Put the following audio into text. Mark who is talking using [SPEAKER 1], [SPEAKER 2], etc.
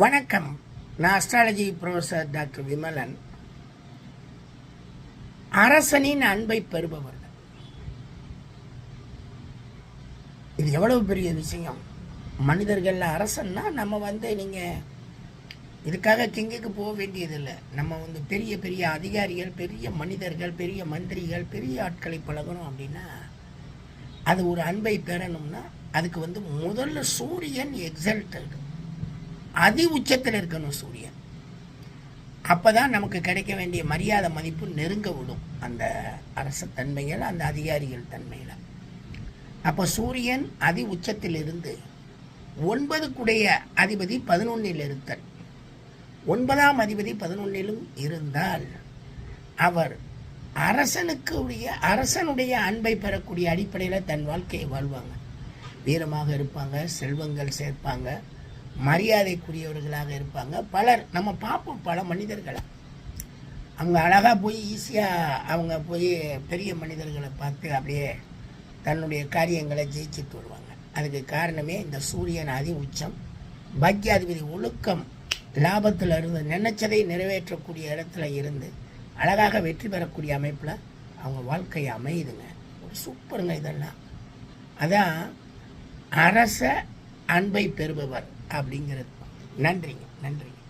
[SPEAKER 1] வணக்கம். நான் astrology professor doctor Vimalan. அரசனின் அன்பை பெறுபவர்கள். இது எவ்வளவு பெரிய விஷயம்? மனிதர்கள் அரசன்னா நம்ம வந்து நீங்கள் இதுக்காக கிங்குக்கு போக வேண்டியதில்லை. நம்ம வந்து பெரிய பெரிய அதிகாரிகள் பெரிய மனிதர்கள் பெரிய மந்திரிகள் பெரிய ஆட்களை பழகணும் அப்படின்னா அது ஒரு அன்பை பெறணும்னா அதுக்கு வந்து முதல்ல சூரியன் எக்ஸல்டட் அதி உச்சத்தில் இருக்கணும் சூரியன். அப்போ தான் நமக்கு கிடைக்க வேண்டிய மரியாதை மதிப்பு நெருங்க விடும் அந்த அரச தன்மைகள் அந்த அதிகாரிகள் தன்மையில். அப்போ சூரியன் அதி உச்சத்தில் இருந்து ஒன்பதுக்குடைய அதிபதி பதினொன்னில் இருத்தல். ஒன்பதாம் அதிபதி பதினொன்னிலும் இருந்தால் அவர் அரசனுக்கு உடைய அரசனுடைய அன்பை பெறக்கூடிய அடிப்படையில் தன் வாழ்க்கையை வாழ்வாங்க. வீரமாக இருப்பாங்க செல்வங்கள் சேர்ப்பாங்க. மரியாதைக்குரியவர்களாக இருப்பாங்க. பலர் நம்ம பார்ப்போம் பல மனிதர்களை. அவங்க அழகாக போய் ஈஸியாக அவங்க போய் பெரிய மனிதர்களை பார்த்து அப்படியே தன்னுடைய காரியங்களை ஜெயிச்சுட்டு வருவாங்க. அதுக்கு காரணமே இந்த சூரியன் அதி உச்சம். பாக்கியாதிபதி ஒழுக்கம் லாபத்தில் இருந்து நினைச்சதை நிறைவேற்றக்கூடிய இடத்துல இருந்து அழகாக வெற்றி பெறக்கூடிய அமைப்பில் அவங்க வாழ்க்கை அமையுதுங்க. ஒரு சூப்பருங்க இதெல்லாம். அதான் அரச அன்பை பெறுபவர். அப்படிங்கிறது. நன்றிங்க நன்றிங்க.